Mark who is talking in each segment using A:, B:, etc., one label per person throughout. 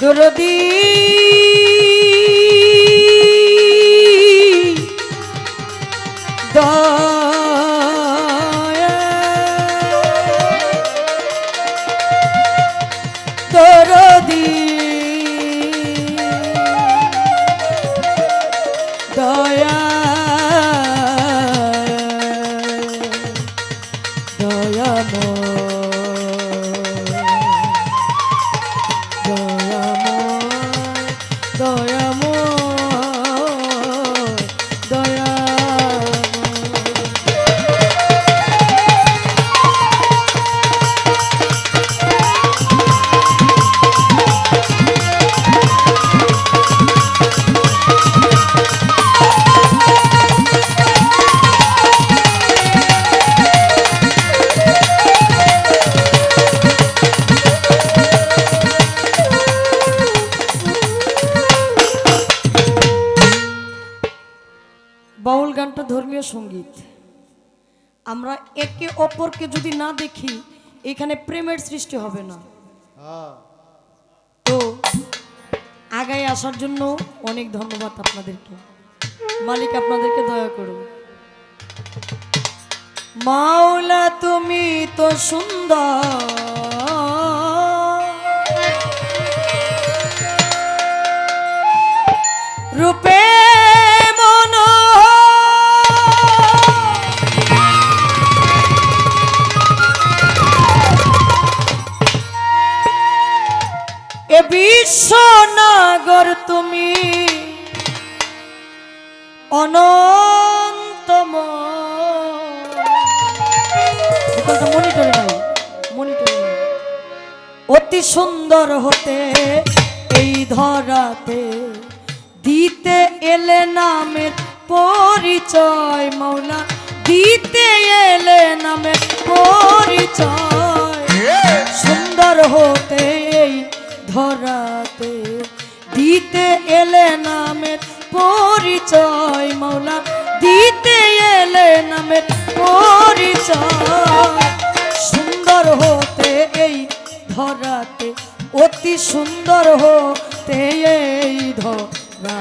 A: দরদী অপরকে যদি না দেখি, এখানে প্রেমের সৃষ্টি হবে না। তো আগায় আসার জন্য অনেক ধন্যবাদ আপনাদেরকে। মালিক আপনাদেরকে দয়া করুন। মাওলা, তুমি তো সুন্দর। রূপে বিশ্বনাগর তুমি অনন্তম। অতি সুন্দর হতে এই ধরাতে দিতে এলে নামের পরিচয় মৌলা দিতে এলে নামের সুন্দর হতে এই ধরাতে অতি সুন্দর হতে এই ধরা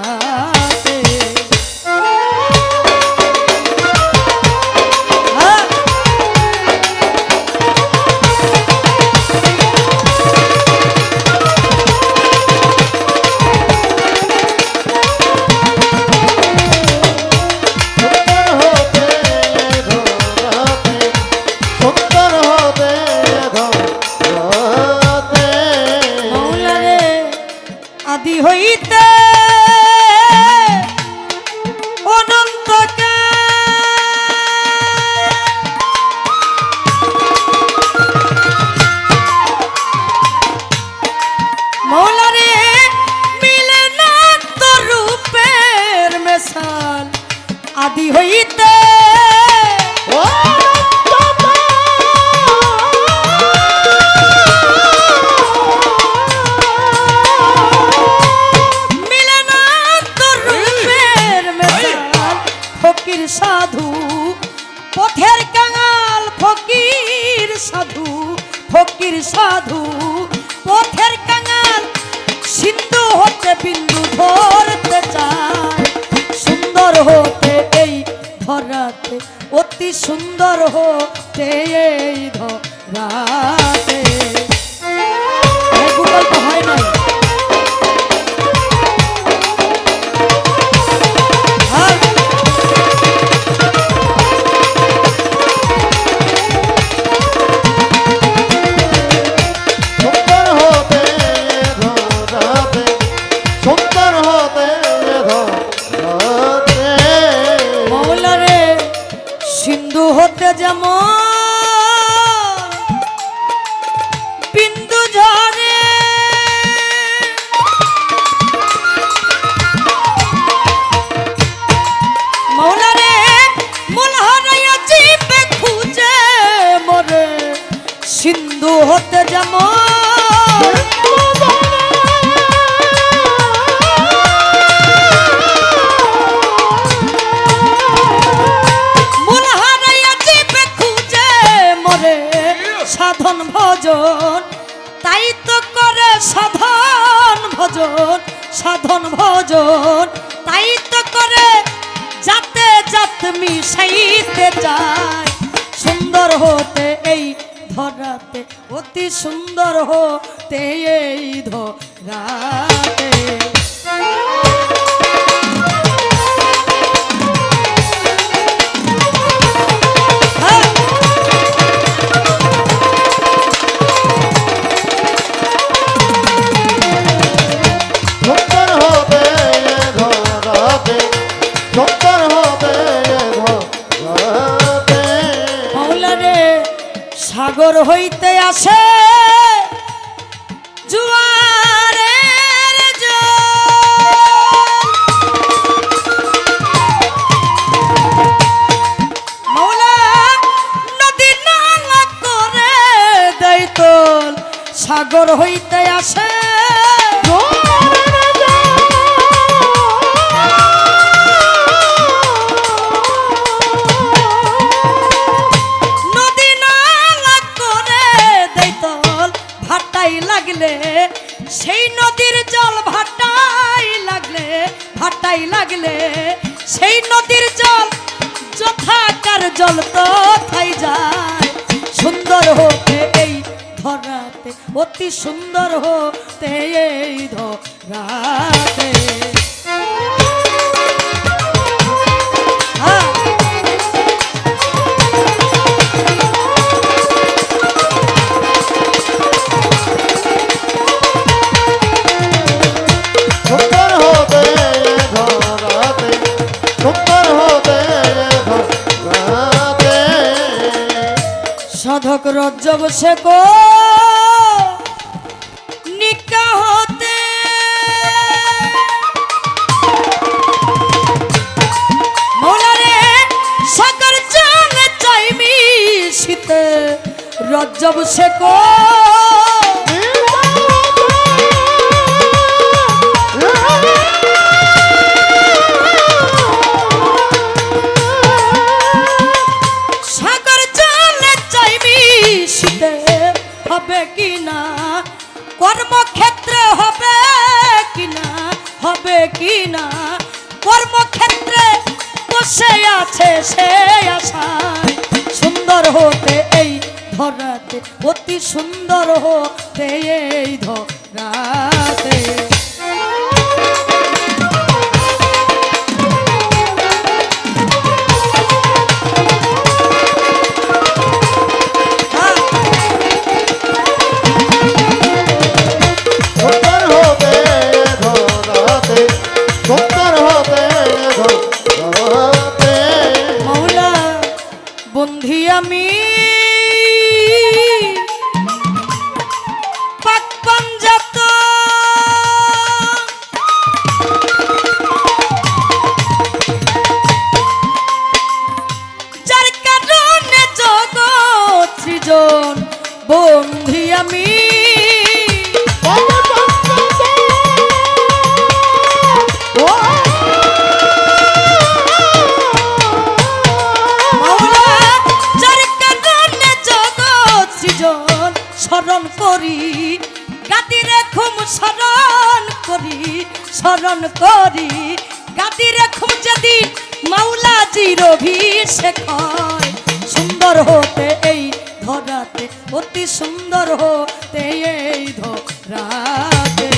A: সাধন ভজন, তাই তো করে সাধন ভজন সাধন ভজন, তাই তো করে যাতে যাত মিশাইতে যায়। সুন্দর হতে এই ধরাতে, অতি সুন্দর হতে এই ধরাতে। সাগর হইতে আসে। লাগলে, সেই নদীর জল ভাটাই লাগলে ভাটাই লাগলে, সেই নদীর জল যথাকার জল তো থাই যায়। সুন্দর হতে এই ধরাতে অতি সুন্দর হতে এই ধরাতে। হ্যাঁ। সাধক রজ্জব সে জানে চাইমি শীতে হবে কি না কর্মক্ষেত্রে হবে কি হবে কি না কর্মক্ষেত্রে বসে আছে, সে আশায়। সুন্দর হতে এই ধরাতে অতি সুন্দর হতে এই ধরাতে। বন্ধি আমি। স্মরণ করি গাদি রেখুম স্মরণ করি স্মরণ করি গাদি রেখুম যেদিন মাওলা জির অভিষেক ধরাতে অতি সুন্দর হতে এই ধরাতে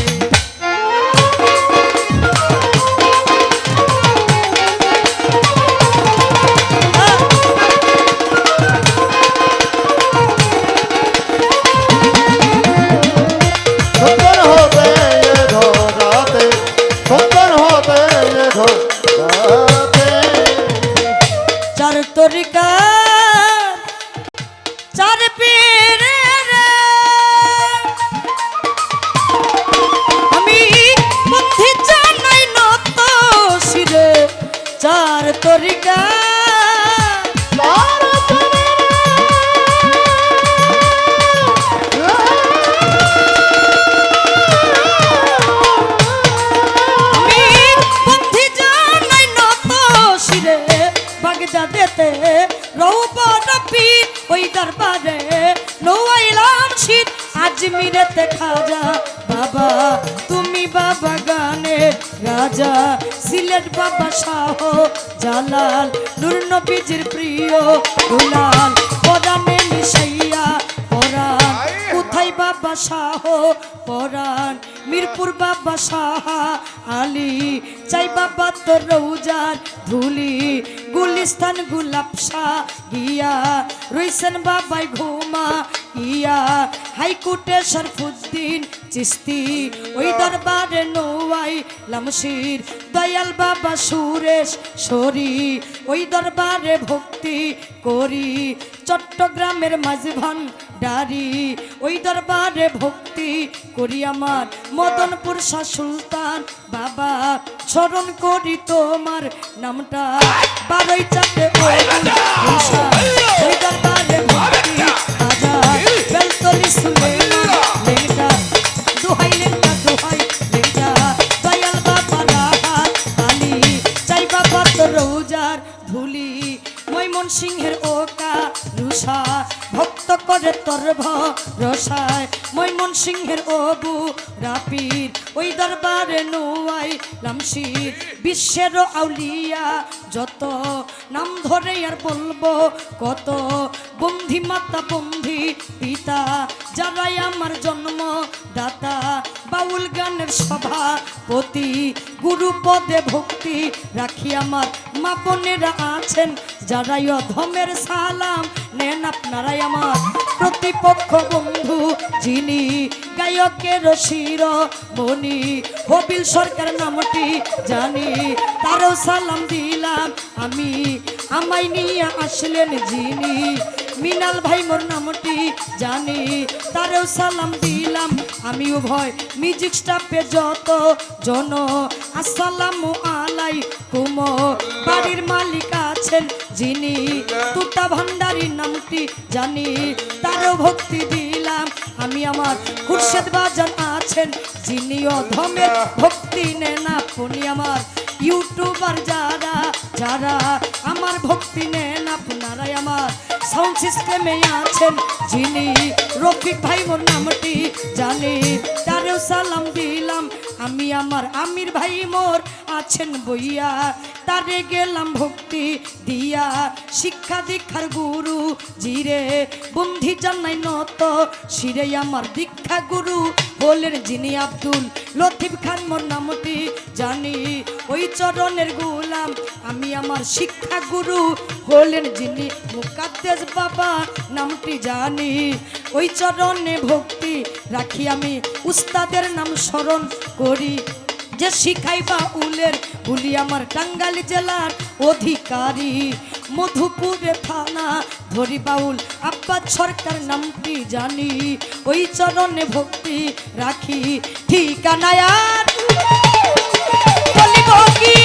A: চার তরিকা বাগদাদেতে রৌপ রবি ওই দরবারে নৌয়াইলাম শীত। আজমিরেতে খাজা বাবা, তুমি বাবা গানের রাজা। সিলেট বাবা শাহ জালাল, নূর প্রিয় দুলাল। পরাণে মিশাইয়া পরাণ। কোথায় বাবা শাহ পরাণ? মিরপুর বাবা শাহ আলী। চাই বাবা তোর রৌজার ধুলি। গুলিস্তান গুলাপসা শাহ গিয়া রইসেন বাবাই ঘুমা ইয়া। হাইকোর্টে শরফুদ্দিন চিস্তি ওই দরবারে নোয়াই লামশির দয়াল বাবা সুরেশ সরি ওই দরবারে ভক্তি করি। চট্টগ্রামের মাঝভান ডারি, ওই দরবারে ভক্তি করি আমার। মদনপুর শাহ সুলতান, বাবা, স্মরণ করি তোমার নামটা। বারোই চাপে ওই দরবারে ভক্তি। বাজার বেলতলি সুলেমান সিংহের ওকা রুষা ভক্ত করে তোর রসায় মৈমন সিংহের অবু রাপির, ওই দরবারে নোয়াই লামশির। বিশ্বের আউলিয়া যত, নাম ধরে আর বলব কত। বন্ধি মাতা, বন্ধি পিতা, যারাই আমার জন্ম দাতা বাউল গানের সভাপতি গুরু পদে ভক্তি রাখি আমার। মা বোনেরা আছেন, যারাই অধমের সালাম নেন আপনারাই আমার। প্রতিপক্ষ বন্ধু যিনি গায়কের শির মনি। হবিল সরকার নামটি জানি, তারও সালাম দিলাম আমি। আমায় নিয়ে আসলেন যিনি মিনাল ভাই, মোর নামটি জানি, তারেও সালাম দিলাম। আমি উভয় মিউজিক স্টাফে যত জন। আসসালামু আলাই কুম বাড়ির মালিক আছেন যিনি। তুতা ভান্ডারি নামটি জানি, তারও ভক্তি দিলাম। আমি আমার খুরশেদ বাজান আছেন যিনি অধমের ভক্তি নেন। আপনি আমার ইউটিউবার যারা যারা আমার ভক্তি নেন আপনারাই আমার সাউন্ড সিস্টেমে আছেন যিনি রফিক ভাই মোর নামটি জানি। তারেও সালাম দিলাম আমি আমার আমির ভাই মোর আছেন বইয়া, তারে গেলাম ভক্তি দিয়া। শিক্ষা দীক্ষার গুরু জিরে, বন্ধি জানাই নত শিরে আমার দীক্ষা গুরু। বলেন যিনি আব্দুল লতিফ খান, মোর নামটি জানি। ওই চরণের গোলাম, আমি আমার শিক্ষা গুরু। হলেন যিনি মুকাদ্দেস বাবা, নামটি জানি। ওই চরণে ভক্তি রাখি আমি। উস্তাদের নাম স্মরণ করি। যে শিখাইবা উলের বলি আমার টাঙ্গাইল জেলার অধিকারী। মধুপুরে থানা ধরি বাউল আব্বাস সরকার নামটি জানি? ওই চরণে ভক্তি রাখি। ঠিকানায় কি?